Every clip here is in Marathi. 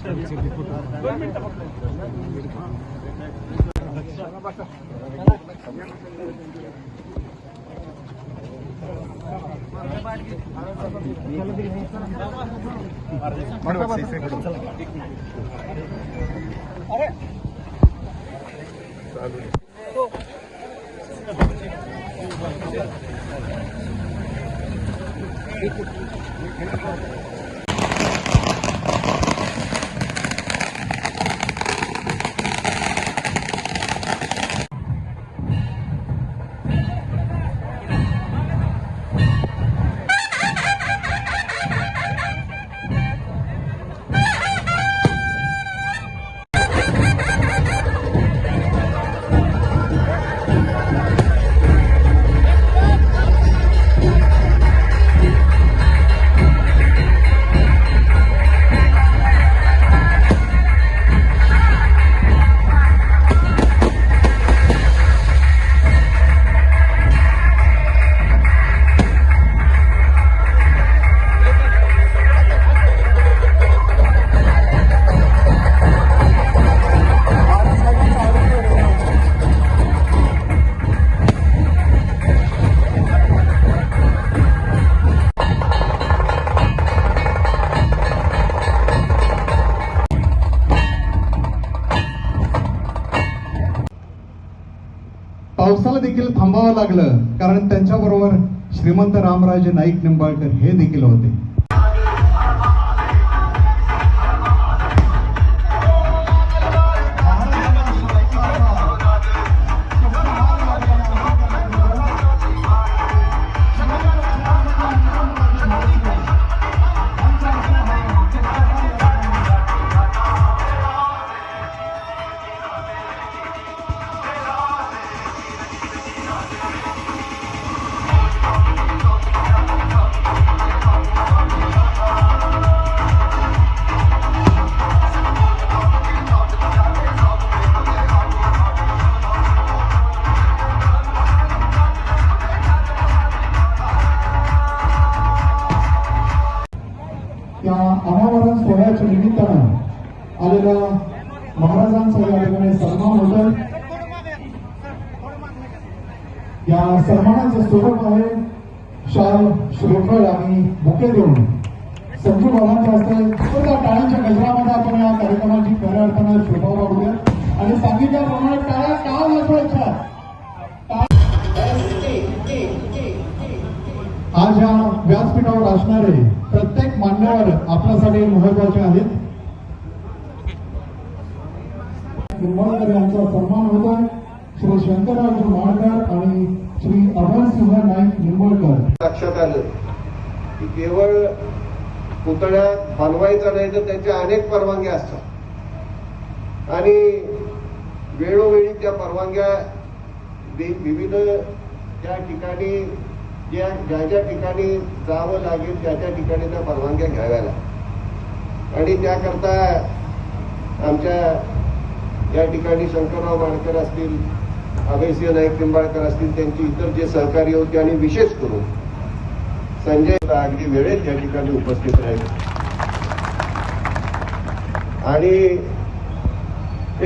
पावसाला थांबावं लागलं. कारण त्यांच्याबरोबर श्रीमंत रामराजे नाईक निंबाळकर हे देखील होते. आलेल्या महाराजांचा या ठिकाणी सन्मान होतोय. या सन्मानाचं स्वरूप आहे शाल श्रोफळ आणि बुके देऊन संजू बाबांच्या हस्ते त्या टाळ्यांच्या गजरामध्ये आपण या कार्यक्रमाची खऱ्या अर्थानं शोभा वाढूया आणि सांगितल्याप्रमाणे टाळ्या का वाजवायच्या? आज या व्यासपीठावर असणारे प्रत्येक मान्यवर आपल्यासाठी महत्त्वाचे आहेत. निंबाळकर यांचा सन्मान होतोय श्री शंकरराव माळकर आणि श्री अभयसिंह नाईक निंबाळकर. लक्षात आलं की केवळ पुतळ्या बनवायचा नाही तर त्याच्या अनेक परवानग्या असतात. आणि वेळोवेळी त्या परवानग्या विविध त्या ठिकाणी ज्या ज्या ज्या ठिकाणी जावं लागेल त्या त्या ठिकाणी त्या परवानग्या घ्याव्या लागतात. आणि त्याकरता आमच्या या ठिकाणी शंकरराव वाडकर असतील अभयसिंह नाईक निंबाळकर असतील त्यांची इतर जे सहकारी होते आणि विशेष करून संजय अगदी वेळेत या ठिकाणी उपस्थित राहिले. आणि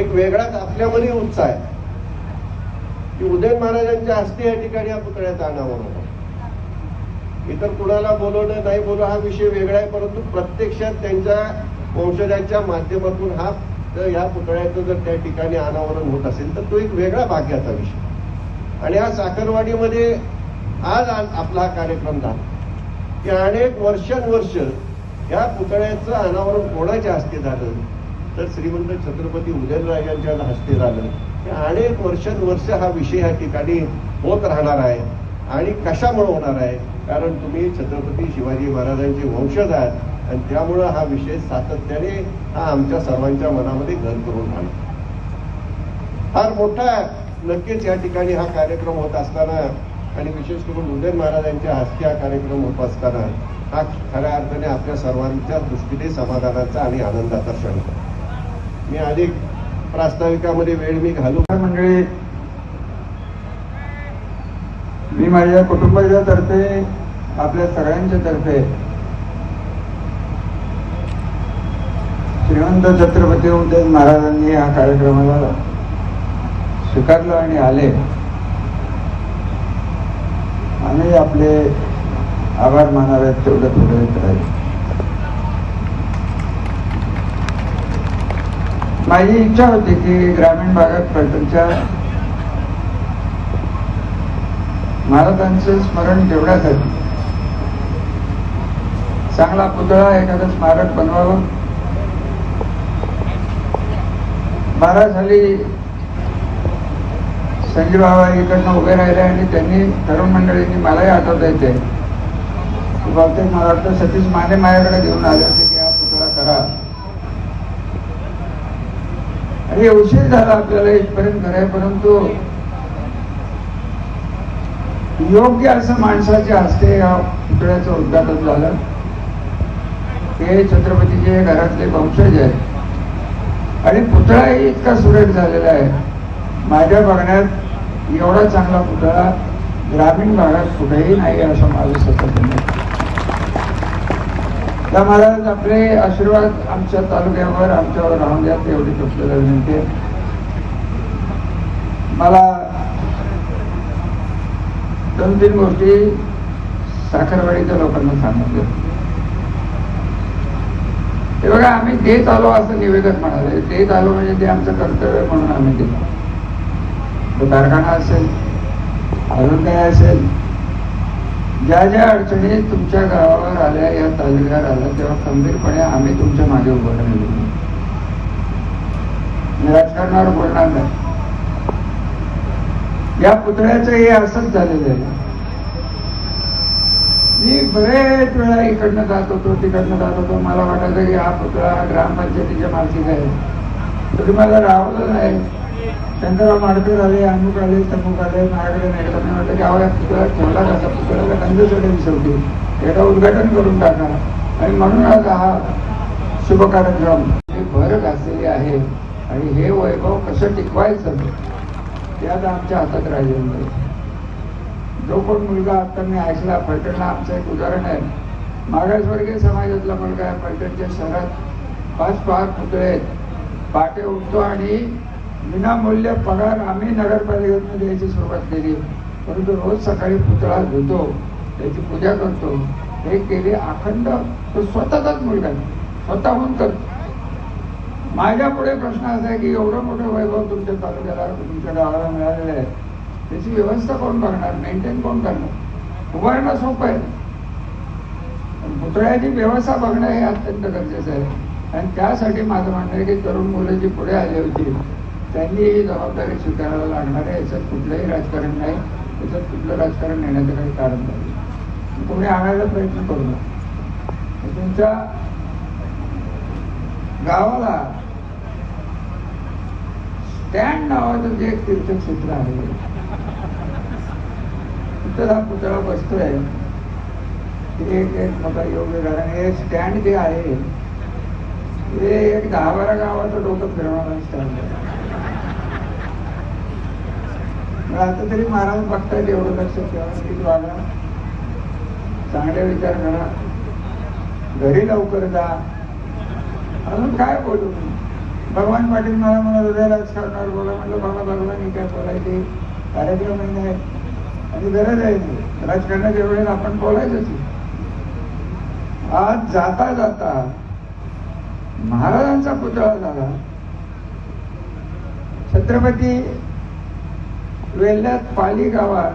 एक वेगळाच आपल्यामध्ये उत्साह आहे की उदय महाराजांच्या हस्ते या ठिकाणी या पुतळ्यात आणावं म्हणून. इतर कुणाला बोलवणं नाही बोलवणं हा विषय वेगळा आहे परंतु प्रत्यक्षात त्यांच्या वंशजाच्या माध्यमातून हा तर ह्या पुतळ्याचं जर त्या ठिकाणी अनावरण होत असेल तर तो एक वेगळा भाग्याचा विषय. आणि हा साखरवाडीमध्ये आज आज आपला हा कार्यक्रम झाला. की अनेक वर्षानुवर्ष या पुतळ्याचं अनावरण कोणाच्या हस्ते झालं? तर श्रीमंत छत्रपती उदयनराजांच्या हस्ते झालं. हे अनेक वर्षानुवर्ष हा विषय या ठिकाणी होत राहणार आहे. आणि कशामुळे होणार आहे? कारण तुम्ही छत्रपती शिवाजी महाराजांचे वंशज आहात आणि त्यामुळं हा विषय सातत्याने हा आमच्या सर्वांच्या मनामध्ये घर करून राहणार फार मोठा नक्कीच या ठिकाणी हा कार्यक्रम होत असताना आणि विशेष करून उदयन महाराजांच्या हस्ते हा कार्यक्रम होत असताना हा खऱ्या अर्थाने आपल्या सर्वांच्या दृष्टीने समाधानाचा आणि आनंदाचा क्षण मी अधिक प्रास्ताविकामध्ये वेळ मी घालू. मंडळी मी माझ्या कुटुंबाच्या तर्फे आपल्या सगळ्यांच्या तर्फे श्रीमंत छत्रपती उदयन महाराजांनी या कार्यक्रमाला स्वीकारलं आणि आले. आम्ही आपले आभार मानावे तेवढे पुढे करायचे. माझी इच्छा होती की ग्रामीण भागात पर्यटनच्या महाराजांचं स्मरण ठेवण्यासाठी चांगला पुतळा एखादं स्मारक बनवावं. महाराज हल्ली संजय बाबा इकडनं उभे राहिले आणि त्यांनी तरुण मंडळींनी मलाही आठवता येते की बहुतेक मला वाटतं सतीश माने माझ्याकडे घेऊन आले होते की हा पुतळा करा. आणि उशीर झाला आपल्याला इथपर्यंत कराय परंतु योग्य असं माणसाच्या हस्ते या पुतळ्याचं उद्घाटन झालं. हे छत्रपतीचे घरातले वंशज आहेत. आणि पुतळाही इतका सुरेख झालेला आहे. माझ्या बघण्यात एवढा चांगला पुतळा ग्रामीण भागात कुठेही नाही असं माझं सतत त्या महाराज आपले आशीर्वाद आमच्या तालुक्यावर आमच्यावर राहून द्या एवढी तुमच्याला विनंती आहे. मला दोन तीन गोष्टी साखरवाडीच्या लोकांना सांगितलं हे बघा आम्ही देत आलो असं निवेदन म्हणाले देत आलो म्हणजे ते आमचं कर्तव्य म्हणून आम्ही दिलं तो कारखाना असेल अजून काय असेल ज्या ज्या अडचणी तुमच्या गावावर आल्या या तालुक्यावर आल्या तेव्हा खंबीरपणे आम्ही तुमच्या मागे उभं राहिलो. मी राजकारणावर बोलणार नाही. या पुतळ्याचं हे असंच झालेलं आहे. मी बरेच वेळा इकडनं जात होतो तिकडनं जात होतो. मला वाटायचं की हा पुतळा ग्रामपंचायतीच्या मालकीत आहे. तरी मला रावलं नाही. शंकरराव माडकर आले अमुक आले तमुक आले माझ्याकडे नाही मी म्हटलं की अहो पुतळा ठेवला कसा पुतळ्याला गंध सोडेल शेवटी. याला उद्घाटन करून टाका. आणि म्हणून आज हा शुभ कार्यक्रम हे भर घातलेली आहे. आणि हे वैभव कसं टिकवायचं? ते आता आमच्या हातात राहिलेलं नाही. जो कोण मुलगा आता मी ऐकला पैठणला आमचं एक उदाहरण आहे. मागासवर्गीय समाजातला मुलगा आहे पैठणच्या शहरात. पाच पाच पुतळे आहेत पाटे उठतो आणि विनामूल्य पगार आम्ही नगरपालिकेतून द्यायची सुरुवात केली. परंतु रोज सकाळी पुतळा धुतो त्याची पूजा करतो. हे केले अखंड तो स्वतःचाच मुलगा आहे. स्वतःहून करतो. माझ्या पुढे प्रश्न असा आहे की एवढं मोठं वैभव तुमच्या तालुक्याला तुमच्या गावाला मिळालेलं आहे त्याची व्यवस्था कोण बघणार मेंटेन कोण करणार? उभारणं सोपं आहे. पण पुतळ्याची व्यवस्था बघणं हे अत्यंत गरजेचं आहे. आणि त्यासाठी माझं म्हणणं आहे की तरुण मुलं जी पुढे आली होती त्यांनी ही जबाबदारी स्वीकारायला लागणार आहे. याच्यात कुठलंही राजकारण नाही. याच्यात कुठलं राजकारण नेण्याचं काही कारण नाही. तुम्ही आणायला प्रयत्न करू नका. तुमच्या गावाला. स्टँड नावाचं जे एक तीर्थक्षेत्र आहे. तिथं हा पुतळा बसतोय. ते एक एक मोठा योग्य कारण हे स्टँड जे आहे ते एक दहा बारा गावाचं डोकं फिरवणारा स्टँड आहे. मग आता तरी महाराज बघतायत एवढं लक्ष ठेवा. की वागा चांगले विचार करा. घरी लवकर जा. अजून काय बोलू मी? भगवान पाटील मला मला होते राजकारणावर बोला. म्हटलं बाबा भगवान काय बोलायचे. कार्यक्रम नाही आणि गरज आहे ती. राजकारणाच्या वेळेस आपण बोलायचंच आज जाता जाता महाराजांचा पुतळा झाला. छत्रपती वेल्ह्यात पाली गावात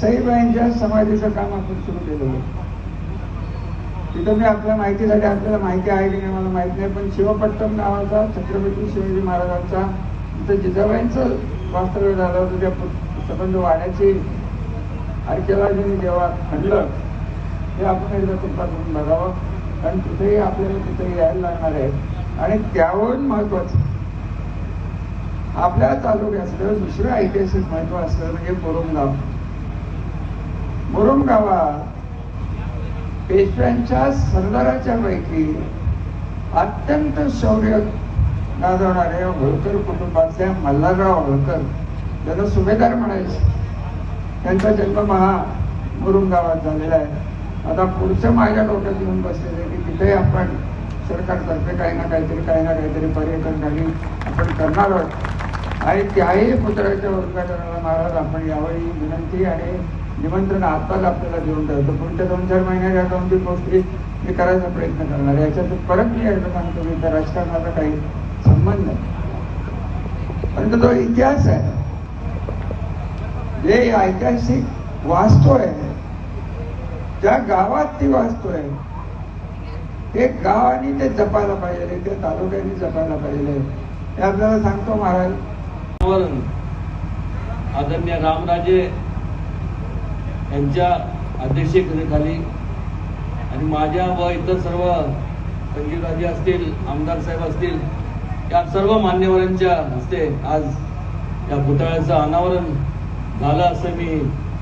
सईबाईंच्या समाधीचं काम आपण सुरू केलं होतं तिथं मी आपल्या माहितीसाठी आपल्याला माहिती आहे की नाही मला माहीत नाही पण शिवपट्टम नावाचा छत्रपती शिवाजी महाराजांचा तिथं जिजाबाईंचं वास्तव्य झालं होतं. त्या पु- वाड्याची आर्किओलॉजीने जेव्हा खणलं ते आपण एकदा कृपा करून बघावं. कारण तिथेही आपल्याला तिथे यायला लागणार आहे. आणि त्याहून महत्वाचं आपल्या तालुक्यातलं दुसरं ऐतिहासिक महत्त्व असलं म्हणजे मुरुमगाव. मुरुमगावात पेशव्यांच्या सरदाराच्या पैकी अत्यंत शौर्य गाजवणारे होळकर कुटुंबातल्या मल्हारराव होळकर ज्यांना सुभेदार म्हणायचे. त्यांचा जन्म महा मुरुम गावात झालेला आहे. आता पुढचं माझ्या डोक्यात येऊन बसलेलं आहे की तिथे आपण सरकारतर्फे काही ना काहीतरी काही ना काहीतरी पर्यटन काही आपण करणार आहोत. आणि त्याही पुतळ्याच्या उद्घाटनाला महाराज आपण यावेळी विनंती आणि निमंत्रण आत्ताच आपल्याला देऊन ठेवतो. पुढच्या दोन चार महिन्याच्या दोन गोष्टी मी करायचा प्रयत्न करणार. याच्यात परत मी यायचं सांगतो मी त्या राजकारणाचा काही संबंध नाही. परंतु तो इतिहास आहे. जे ऐतिहासिक वास्तव आहे ज्या गावात ती वास्तू आहे ते गावाने ते जपायला पाहिजे ते तालुक्याने जपायला पाहिजे. हे आपल्याला सांगतो महाराज. आदरणीय रामराजे यांच्या अध्यक्षतेखाली आणि माझ्या व इतर सर्व संजीवराजे असतील आमदार साहेब असतील या सर्व मान्यवरांच्या हस्ते आज या पुतळ्याचं अनावरण झालं असं मी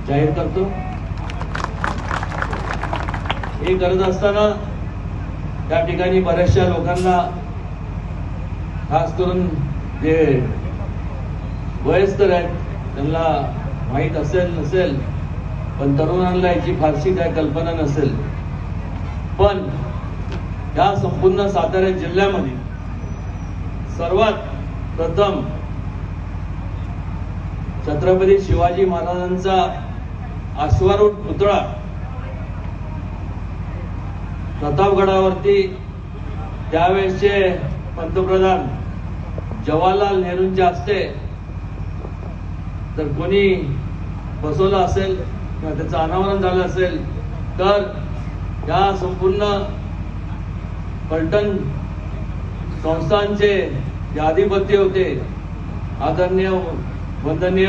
जाहीर करतो. हे करत असताना त्या ठिकाणी बऱ्याचशा लोकांना खास करून जे वयस्कर आहेत त्यांना माहीत असेल नसेल पण तरुणांना याची फारशी काय कल्पना नसेल. पण या संपूर्ण सातारा जिल्ह्यामध्ये सर्वात प्रथम छत्रपती शिवाजी महाराजांचा अश्वारूढ पुतळा प्रतापगडावरती त्यावेळेसचे पंतप्रधान जवाहरलाल नेहरूंच्या हस्ते तर कोणी बसवलं असेल? त्याचं अनावरण झालं असेल तर या संपूर्ण पर्यटन संस्थांचे जे अधिपत्य होते आदरणीय वंदनीय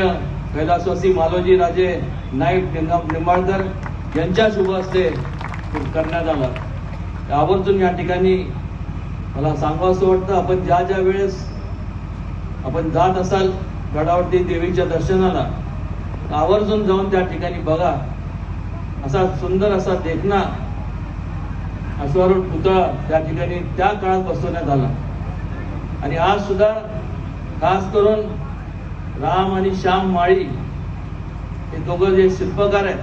कैलासवासी मालोजी राजे नाईक निंबाळकर यांच्या शुभ हस्ते करण्यात आला. आवर्जून या ठिकाणी मला सांगावं असं वाटतं आपण ज्या ज्या वेळेस आपण जात असाल गडावरती देवीच्या दर्शनाला आवर्जून जाऊन त्या ठिकाणी बघा. असा सुंदर असा देखना अश्वारूढ पुतळा त्या ठिकाणी त्या काळात बसवण्यात आला. आणि आज सुद्धा खास करून राम आणि श्याम माळी हे दोघं जे शिल्पकार आहेत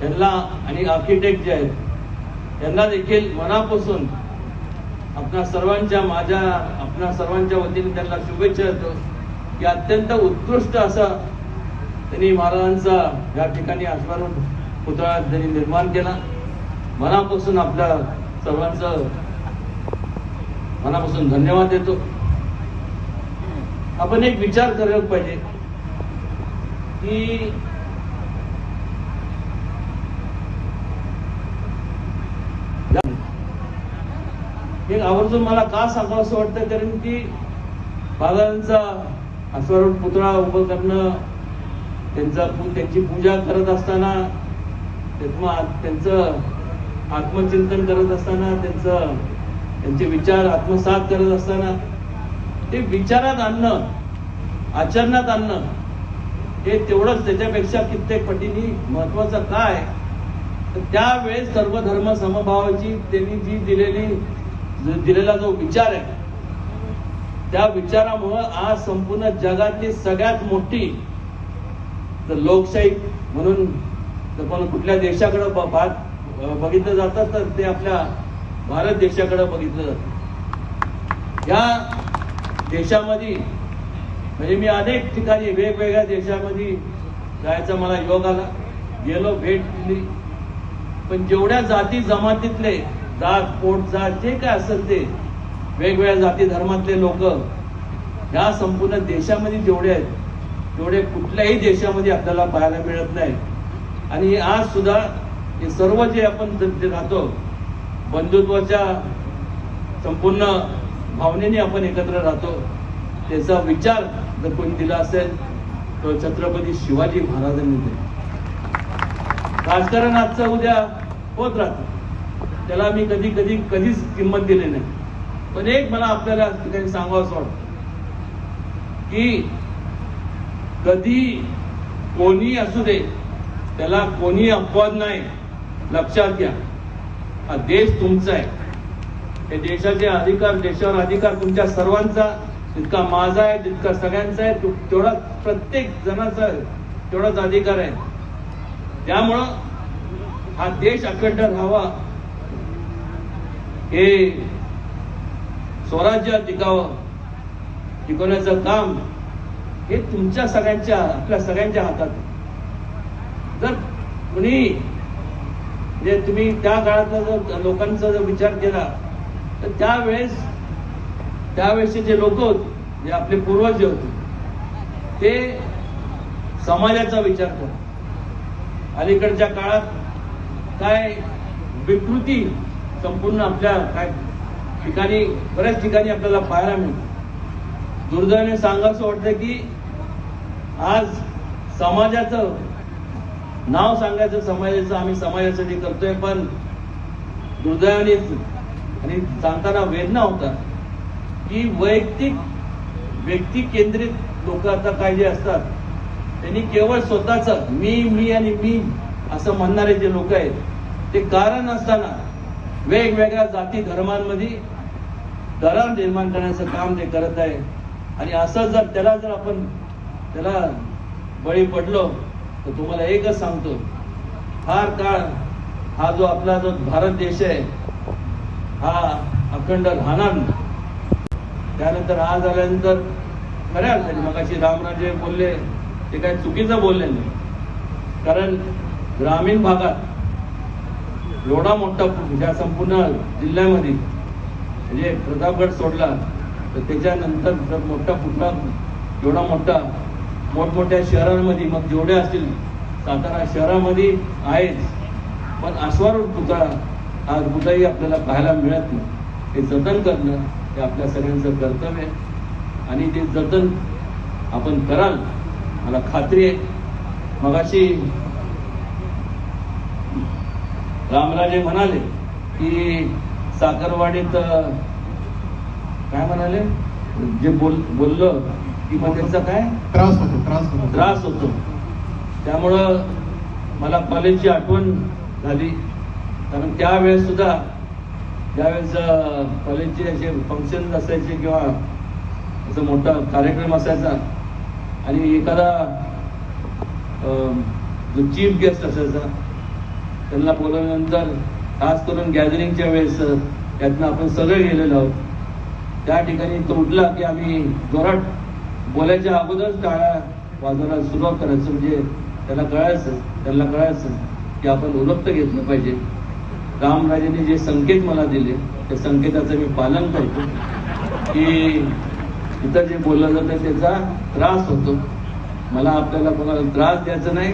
त्यांना आणि आर्किटेक्ट जे आहेत त्यांना देखील मनापासून आपणा सर्वांच्या माझ्या आपणा सर्वांच्या वतीने त्यांना शुभेच्छा देतो. की अत्यंत उत्कृष्ट असा त्यांनी महाराजांचा या ठिकाणी अश्वारूढ पुतळा त्यांनी निर्माण केला. मनापासून आपल्या सर्वांचं मनापासून धन्यवाद देतो. आपण एक विचार करायला पाहिजे की एक आवर्जून मला का सांगावं असं वाटतं कारण की बाबांचा अश्वारूढ पुतळा उभं करणं त्यांचा त्यांची पूजा करत असताना त्यातमं- त्यांचं आत्मचिंतन करत असताना त्यांचं त्यांचे विचार आत्मसात करत असताना ते विचारात आणणं आचरणात आणणं हे तेवढंच त्याच्यापेक्षा कित्येक पटीने महत्वाचं काय? तर त्यावेळेस सर्व धर्म समभावाची त्यांनी जी दिलेली दिलेला जो विचार आहे त्या विचारामुळं आज संपूर्ण जगातली सगळ्यात मोठी तर लोकशाही म्हणून पण कुठल्या देशाकडे ब- पाहत बघितलं जातं तर ते आपल्या भारत देशाकडे बघितलं जातं. या देशामध्ये म्हणजे मी अनेक ठिकाणी वेगवेगळ्या देशामध्ये जायचा मला योग आला. गेलो भेट दिली. पण जेवढ्या जाती जमातीतले जात पोट जात जे काय असेल ते वेगवेगळ्या जाती धर्मातले लोक ह्या संपूर्ण देशामध्ये जेवढे आहेत एवढे कुठल्याही देशामध्ये आपल्याला पाहायला मिळत नाही. आणि आज सुद्धा हे सर्व जे आपण राहतो बंधुत्वाच्या संपूर्ण भावनेने आपण एकत्र राहतो त्याचा विचार जर कोणी दिला असेल तो छत्रपती शिवाजी महाराजांनी दिला. राजकारण आजचं उद्या होत राहतं. त्याला मी कधी कधी कधीच किंमत दिली नाही. पण एक मला आपल्याला ठिकाणी सांगावं असं वाटतं की कधी कोणी असू दे त्याला कोणी अपवाद नाही. लक्षात घ्या. हा देश तुमचा आहे. हे देशाचे अधिकार देशावर अधिकार तुमच्या सर्वांचा जितका माझा आहे जितका सगळ्यांचा आहे तेवढा प्रत्येक जणाचा आहे, तेवढाच अधिकार आहे. त्यामुळं हा देश अखंड राहावा. हे स्वराज्य टिकावं. टिकवण्याचं काम हे तुमच्या सगळ्यांच्या आपल्या सगळ्यांच्या हातात. जर कुणी म्हणजे तुम्ही त्या काळातला जर लोकांचा जर विचार केला तर त्यावेळेस त्यावेळेसचे जे लोक होते जे आपले पूर्वज जे होते ते समाजाचा विचार करतात. अलीकडच्या काळात काय विकृती संपूर्ण आपल्या काय ठिकाणी बऱ्याच ठिकाणी आपल्याला पाहायला मिळते. दुर्दैवाने सांगायचं वाटतं की आज समाजाचं नाव सांगायचं समाजाचं आम्ही समाजासाठी करतोय पण दुर्दैवाने आणि सांगताना वेदना होता की वैयक्तिक व्यक्ती केंद्रित लोक आता काय जे असतात त्यांनी केवळ स्वतःच मी मी आणि मी असं म्हणणारे जे लोक आहेत ते कारण असताना वेगवेगळ्या जाती धर्मांमध्ये दरार निर्माण करण्याचं काम ते करत आहे. आणि असं जर त्याला जर आपण त्याला बळी पडलो तर तुम्हाला एकच सांगतो. फार काळ हा जो आपला जो भारत देश आहे हा अखंड राहणार त्यानंतर आज आल्यानंतर खऱ्या अर्थाने मगाशी रामराजे बोलले ते काही चुकीचं बोलले नाही. कारण ग्रामीण भागात एवढा मोठा ह्या संपूर्ण जिल्ह्यामध्ये म्हणजे प्रतापगड सोडला तर त्याच्यानंतर जर मोठा पुतळा एवढा मोठा मोठमोठ्या शहरांमध्ये मग जेवढे असतील सातारा शहरामध्ये आहेच. पण अश्वारूढ पुतळा हा कुठेही आपल्याला पाहायला मिळत नाही. हे जतन करणं हे आपल्या सगळ्यांचं कर्तव्य आहे. आणि ते जतन आपण कराल मला खात्री आहे. मगाशी रामराजे म्हणाले की साखरवाडीत काय म्हणाले? जे बोल बोललं की मग त्याचा काय? त्रास होतो त्रास होतो. त्रास होतो. त्यामुळं मला कॉलेजची आठवण झाली. कारण त्यावेळेस सुद्धा ज्यावेळेस कॉलेजचे असे फंक्शन असायचे किंवा असं मोठा कार्यक्रम असायचा. आणि एखादा जो चीफ गेस्ट असायचा त्यांना बोलवल्यानंतर खास करून गॅदरिंगच्या वेळेस त्यातनं आपण सगळे गेलेलो आहोत. त्या ठिकाणी तो उठला की आम्ही जोरात बोलायच्या अगोदरच टाळ्या वाजवायला सुरुवात करायचं म्हणजे त्याला कळायचं त्यांना कळायचं की आपण उरक्त घेतलं पाहिजे. रामराजेने जे संकेत मला दिले त्या संकेताचं मी पालन करतो. की इथं जे बोललं जातं त्याचा त्रास होतो. मला आपल्याला कोणाला त्रास द्यायचा नाही.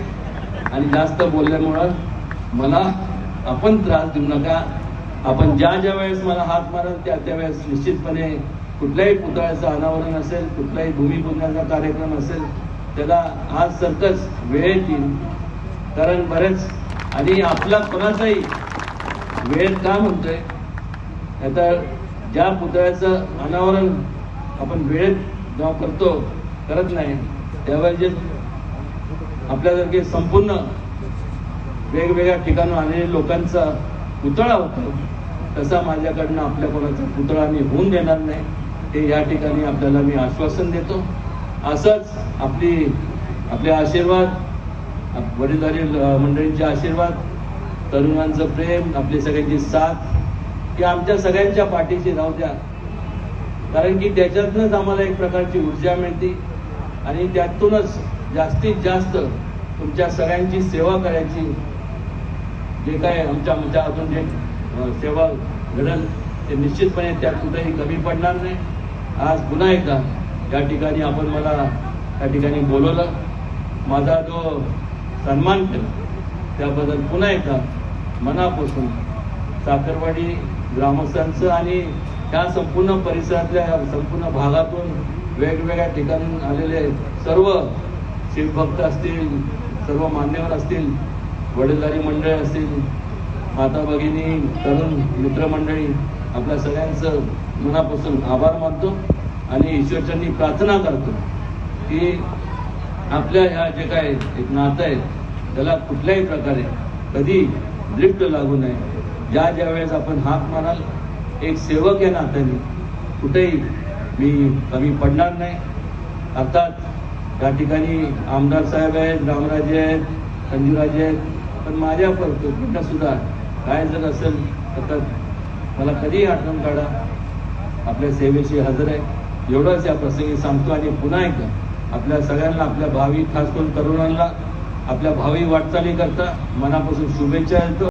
आणि जास्त बोलल्यामुळं मला आपण त्रास देऊ नका. आपण ज्या ज्या वेळेस मला हात मारल त्या त्यावेळेस निश्चितपणे कुठल्याही पुतळ्याचं अनावरण असेल कुठलाही भूमिपूजनाचा कार्यक्रम असेल त्याला आज सरकच वेळेत येईल. कारण बरेच आणि आपला कोणाचाही वेळ का म्हणतोय? आता ज्या पुतळ्याचं अनावरण आपण वेळेत जेव्हा करतो करत नाही त्यावेळेस जे आपल्यासारखे संपूर्ण वेगवेगळ्या ठिकाणून आलेल्या लोकांचा पुतळा होतो. तसा माझ्याकडनं आपल्या कोणाचा पुतळा मी होऊन देणार नाही. हे या ठिकाणी आपल्याला मी आश्वासन देतो. असंच आपली आपले आशीर्वाद आप- वडीलधारी मंडळींचे आशीर्वाद तरुणांचं प्रेम आपली सगळ्यांची साथ की आमच्या सगळ्यांच्या पाठीशी राहू द्या. कारण की त्याच्यातनंच आम्हाला एक प्रकारची ऊर्जा मिळते आणि त्यातूनच जास्तीत जास्त तुमच्या सगळ्यांची सेवा करायची. जे काय आमच्या आमच्या अजून जे सेवा घडल ते निश्चितपणे त्यात कुठेही कमी पडणार नाही. आज पुन्हा एकदा या ठिकाणी आपण मला त्या ठिकाणी बोलवलं. माझा जो सन्मान केला त्याबद्दल पुन्हा एकदा मनापासून साखरवाडी ग्रामस्थांचं आणि त्या संपूर्ण परिसरातल्या या संपूर्ण भागातून वेगवेगळ्या ठिकाणून आलेले सर्व शिवभक्त असतील सर्व मान्यवर असतील वडीलधारी मंडळी असतील माता भगिनी तरुण मित्रमंडळी आपल्या सगळ्यांचं मनापासून आभार मानतो आणि ईश्वरच्यांनी प्रार्थना करतो की आपल्या ह्या जे काय एक नातं आहे त्याला कुठल्याही प्रकारे कधी ड्रिफ्ट लागू नये. ज्या ज्या वेळेस आपण हाक माराल एक सेवक या नात्याने कुठेही मी कमी पडणार नाही. अर्थात त्या ठिकाणी आमदार साहेब आहेत रामराजे आहेत संजूराजे आहेत पण माझ्या परत सुद्धा काय जर असेल तर मला कधीही आठवण काढा. आपल्या सेवेशी हजर आहे. एवढंच या प्रसंगी सांगतो आणि पुन्हा एकदा आपल्या सगळ्यांना आपल्या भावी खास करून तरुणांना आपल्या भावी वाटचाली करता मनापासून शुभेच्छा देतो.